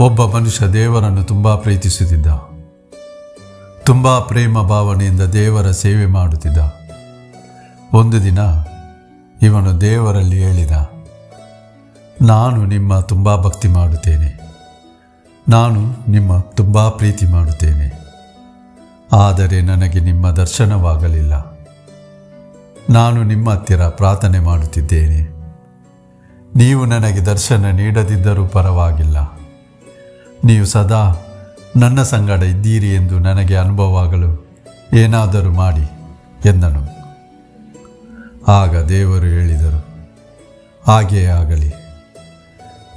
ಒಬ್ಬ ಮನುಷ್ಯ ದೇವರನ್ನು ತುಂಬ ಪ್ರೀತಿಸುತ್ತಿದ್ದ. ತುಂಬ ಪ್ರೇಮ ಭಾವನೆಯಿಂದ ದೇವರ ಸೇವೆ ಮಾಡುತ್ತಿದ್ದ. ಒಂದು ದಿನ ಇವನು ದೇವರಲ್ಲಿ ಹೇಳಿದ, ನಾನು ನಿಮ್ಮ ತುಂಬ ಭಕ್ತಿ ಮಾಡುತ್ತೇನೆ. ನಾನು ನಿಮ್ಮ ತುಂಬ ಪ್ರೀತಿ ಮಾಡುತ್ತೇನೆ. ಆದರೆ ನನಗೆ ನಿಮ್ಮ ದರ್ಶನವಾಗಲಿಲ್ಲ. ನಾನು ನಿಮ್ಮ ಹತ್ತಿರ ಪ್ರಾರ್ಥನೆ ಮಾಡುತ್ತಿದ್ದೇನೆ. ನೀವು ನನಗೆ ದರ್ಶನ ನೀಡದಿದ್ದರೂ ಪರವಾಗಿಲ್ಲ. ನೀವು ಸದಾ ನನ್ನ ಸಂಗಡ ಇದ್ದೀರಿ ಎಂದು ನನಗೆ ಅನುಭವವಾಗಲು ಏನಾದರೂ ಮಾಡಿ ಎಂದನು. ಆಗ ದೇವರು ಹೇಳಿದರು ಹಾಗೆಯೇ ಆಗಲಿ.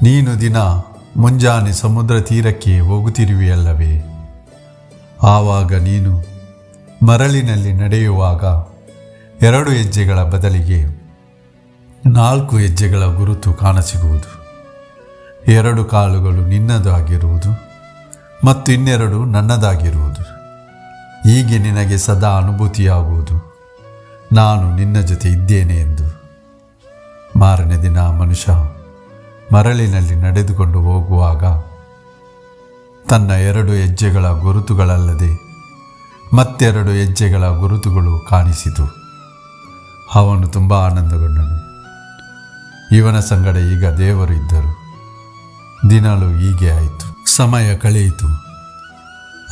ನೀನು ದಿನ ಮುಂಜಾನೆ ಸಮುದ್ರ ತೀರಕ್ಕೆ ಹೋಗುತ್ತಿರುವೆಯಲ್ಲವೇ? ಆವಾಗ ನೀನು ಮರಳಿನಲ್ಲಿ ನಡೆಯುವಾಗ ಎರಡು ಹೆಜ್ಜೆಗಳ ಬದಲಿಗೆ ನಾಲ್ಕು ಹೆಜ್ಜೆಗಳ ಗುರುತು ಕಾಣಸಿಗುವುದು. ಎರಡು ಕಾಲುಗಳು ನಿನ್ನದಾಗಿರುವುದು ಮತ್ತು ಇನ್ನೆರಡು ನನ್ನದಾಗಿರುವುದು. ಹೀಗೆ ನಿನಗೆ ಸದಾ ಅನುಭೂತಿಯಾಗುವುದು. ನಾನು ನಿನ್ನ ಜೊತೆ ಇದ್ದೇನೆ ಎಂದು. ಮಾರನೇ ದಿನ ಮನುಷ್ಯ ಮರಳಿನಲ್ಲಿ ನಡೆದುಕೊಂಡು ಹೋಗುವಾಗ ತನ್ನ ಎರಡು ಹೆಜ್ಜೆಗಳ ಗುರುತುಗಳಲ್ಲದೆ ಮತ್ತೆರಡು ಹೆಜ್ಜೆಗಳ ಗುರುತುಗಳು ಕಾಣಿಸಿತು. ಅವನು ತುಂಬ ಆನಂದಗೊಂಡನು. ಇವನ ಸಂಗಡ ಈಗ ದೇವರು ಇದ್ದರು. ದಿನಲು ಹೀಗೆ ಆಯಿತು. ಸಮಯ ಕಳೆಯಿತು.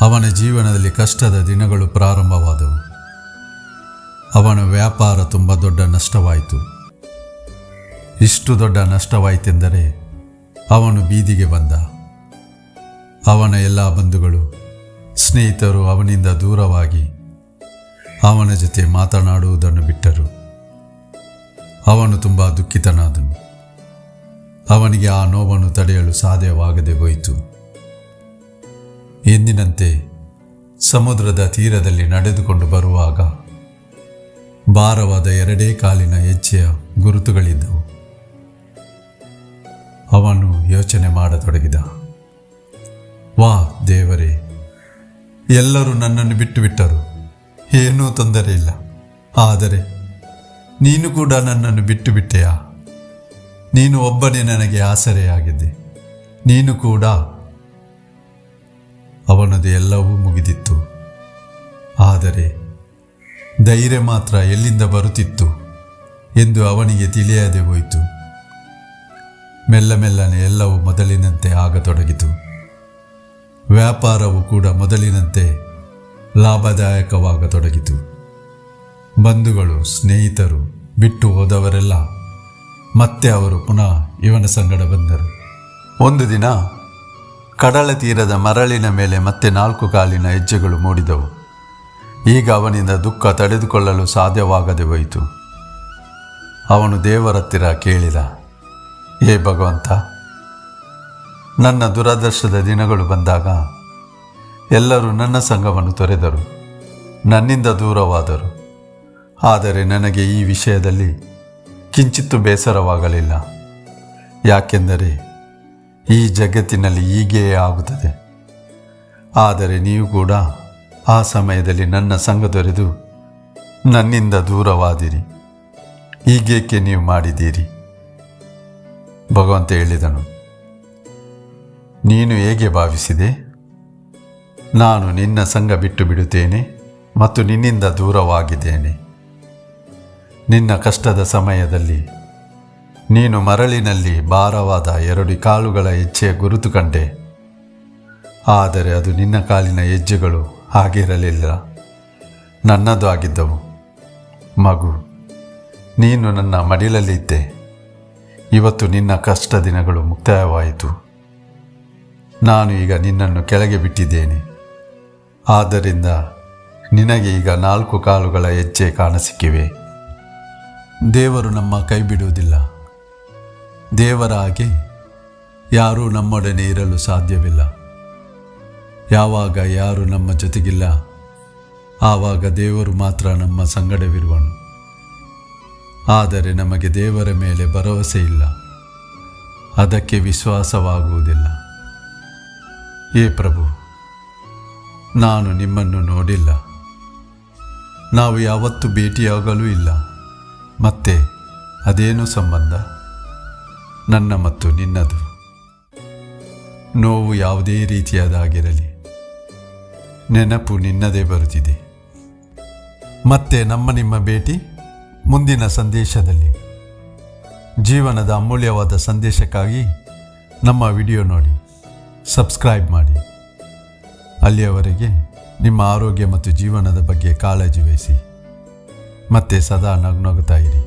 ಅವನ ಜೀವನದಲ್ಲಿ ಕಷ್ಟದ ದಿನಗಳು ಪ್ರಾರಂಭವಾದವು. ಅವನ ವ್ಯಾಪಾರ ತುಂಬ ದೊಡ್ಡ ನಷ್ಟವಾಯಿತು. ಇಷ್ಟು ದೊಡ್ಡ ನಷ್ಟವಾಯಿತೆಂದರೆ ಅವನು ಬೀದಿಗೆ ಬಂದ. ಅವನ ಎಲ್ಲ ಬಂಧುಗಳು, ಸ್ನೇಹಿತರು ಅವನಿಂದ ದೂರವಾಗಿ ಅವನ ಜೊತೆ ಮಾತನಾಡುವುದನ್ನು ಬಿಟ್ಟರು. ಅವನು ತುಂಬ ದುಃಖಿತನಾದನು. ಅವನಿಗೆ ಆ ನೋವನ್ನು ತಡೆಯಲು ಸಾಧ್ಯವಾಗದೆ ಹೋಯಿತು. ಎಂದಿನಂತೆ ಸಮುದ್ರದ ತೀರದಲ್ಲಿ ನಡೆದುಕೊಂಡು ಬರುವಾಗ ಭಾರವಾದ ಎರಡೇ ಕಾಲಿನ ಹೆಜ್ಜೆಯ ಗುರುತುಗಳಿದ್ದವು. ಅವನು ಯೋಚನೆ ಮಾಡತೊಡಗಿದ. ವಾ ದೇವರೇ, ಎಲ್ಲರೂ ನನ್ನನ್ನು ಬಿಟ್ಟು ಬಿಟ್ಟರು ಏನೂ ತೊಂದರೆ ಇಲ್ಲ. ಆದರೆ ನೀನು ಕೂಡ ನನ್ನನ್ನು ಬಿಟ್ಟು ಬಿಟ್ಟೆಯಾ ನೀನು ಒಬ್ಬನೇ ನನಗೆ ಆಸರೆಯಾಗಿದ್ದೆ. ನೀನು ಕೂಡ ಅವನದು ಎಲ್ಲವೂ ಮುಗಿದಿತ್ತು. ಆದರೆ ಧೈರ್ಯ ಮಾತ್ರ ಎಲ್ಲಿಂದ ಬರುತ್ತಿತ್ತು ಎಂದು ಅವನಿಗೆ ತಿಳಿಯದೆ ಹೋಯಿತು. ಮೆಲ್ಲ ಮೆಲ್ಲನೆ ಎಲ್ಲವೂ ಮೊದಲಿನಂತೆ ಆಗತೊಡಗಿತು. ವ್ಯಾಪಾರವು ಕೂಡ ಮೊದಲಿನಂತೆ ಲಾಭದಾಯಕವಾಗತೊಡಗಿತು. ಬಂಧುಗಳು, ಸ್ನೇಹಿತರು ಬಿಟ್ಟು ಹೋದವರೆಲ್ಲ ಮತ್ತೆ ಅವರು ಪುನಃ ಇವನ ಸಂಗಡ ಬಂದರು. ಒಂದು ದಿನ ಕಡಲ ತೀರದ ಮರಳಿನ ಮೇಲೆ ಮತ್ತೆ ನಾಲ್ಕು ಕಾಲಿನ ಹೆಜ್ಜೆಗಳು ಮೂಡಿದವು. ಈಗ ಅವನಿಂದ ದುಃಖ ತಡೆದುಕೊಳ್ಳಲು ಸಾಧ್ಯವಾಗದೆ ಹೋಯಿತು. ಅವನು ದೇವರತ್ತಿರ ಕೇಳಿದ ಏ ಭಗವಂತ, ನನ್ನ ದುರದರ್ಶದ ದಿನಗಳು ಬಂದಾಗ ಎಲ್ಲರೂ ನನ್ನ ಸಂಘವನ್ನು ತೊರೆದರು. ನನ್ನಿಂದ ದೂರವಾದರು. ಆದರೆ ನನಗೆ ಈ ವಿಷಯದಲ್ಲಿ ಕಿಂಚಿತ್ತು ಬೇಸರವಾಗಲಿಲ್ಲ. ಯಾಕೆಂದರೆ ಈ ಜಗತ್ತಿನಲ್ಲಿ ಹೀಗೆಯೇ ಆಗುತ್ತದೆ. ಆದರೆ ನೀವು ಕೂಡ ಆ ಸಮಯದಲ್ಲಿ ನನ್ನ ಸಂಘ ದೊರೆದು ನನ್ನಿಂದ ದೂರವಾದಿರಿ. ಹೀಗೇಕೆ ನೀವು ಮಾಡಿದ್ದೀರಿ? ಭಗವಂತ ಹೇಳಿದನು, ನೀನು ಹೇಗೆ ಭಾವಿಸಿದೆ? ನಾನು ನಿನ್ನ ಸಂಘ ಬಿಟ್ಟು ಬಿಡುತ್ತೇನೆ ಮತ್ತು ನಿನ್ನಿಂದ ದೂರವಾಗಿದ್ದೇನೆ. ನಿನ್ನ ಕಷ್ಟದ ಸಮಯದಲ್ಲಿ ನೀನು ಮರಳಿನಲ್ಲಿ ಭಾರವಾದ ಎರಡು ಕಾಲುಗಳ ಹೆಜ್ಜೆ ಗುರುತು ಕಂಡೆ. ಆದರೆ ಅದು ನಿನ್ನ ಕಾಲಿನ ಹೆಜ್ಜೆಗಳು ಆಗಿರಲಿಲ್ಲ ನನ್ನದು ಆಗಿದ್ದವು. ಮಗು, ನೀನು ನನ್ನ ಮಡಿಲಲ್ಲಿದ್ದೆ ಇವತ್ತು ನಿನ್ನ ಕಷ್ಟ ದಿನಗಳು ಮುಕ್ತಾಯವಾಯಿತು. ನಾನು ಈಗ ನಿನ್ನನ್ನು ಕೆಳಗೆ ಬಿಟ್ಟಿದ್ದೇನೆ. ಆದ್ದರಿಂದ ನಿನಗೆ ಈಗ ನಾಲ್ಕು ಕಾಲುಗಳ ಹೆಜ್ಜೆ ಕಾಣಸಿಕ್ಕಿವೆ. ದೇವರು ನಮ್ಮ ಕೈ ಬಿಡುವುದಿಲ್ಲ ದೇವರ ಹಾಗೆ ಯಾರೂ ನಮ್ಮೊಡನೆ ಇರಲು ಸಾಧ್ಯವಿಲ್ಲ. ಯಾವಾಗ ಯಾರು ನಮ್ಮ ಜೊತೆಗಿಲ್ಲ, ಆವಾಗ ದೇವರು ಮಾತ್ರ ನಮ್ಮ ಸಂಗಡವಿರುವನು. ಆದರೆ ನಮಗೆ ದೇವರ ಮೇಲೆ ಭರವಸೆ ಇಲ್ಲ. ಅದಕ್ಕೆ ವಿಶ್ವಾಸವಾಗುವುದಿಲ್ಲ. ಏ ಪ್ರಭು, ನಾನು ನಿಮ್ಮನ್ನು ನೋಡಿಲ್ಲ. ನಾವು ಯಾವತ್ತೂ ಭೇಟಿಯಾಗಲೂ ಇಲ್ಲ. ಮತ್ತೆ ಅದೇನು ಸಂಬಂಧ? ನನ್ನ ಮತ್ತು ನಿನ್ನದು. ನೋವು ಯಾವುದೇ ರೀತಿಯದಾಗಿರಲಿ. ನೆನಪು ನಿನ್ನದೇ ಬರುತ್ತಿದೆ. ಮತ್ತೆ ನಮ್ಮ ನಿಮ್ಮ ಭೇಟಿ ಮುಂದಿನ ಸಂದೇಶದಲ್ಲಿ. ಜೀವನದ ಅಮೂಲ್ಯವಾದ ಸಂದೇಶಕ್ಕಾಗಿ ನಮ್ಮ ವಿಡಿಯೋ ನೋಡಿ, ಸಬ್ಸ್ಕ್ರೈಬ್ ಮಾಡಿ. ಅಲ್ಲಿಯವರೆಗೆ ನಿಮ್ಮ ಆರೋಗ್ಯ ಮತ್ತು ಜೀವನದ ಬಗ್ಗೆ ಕಾಳಜಿ ವಹಿಸಿ. ಮತ್ತೆ ಸದಾ ನಗ್ನಗುತ್ತಾ ಇರಿ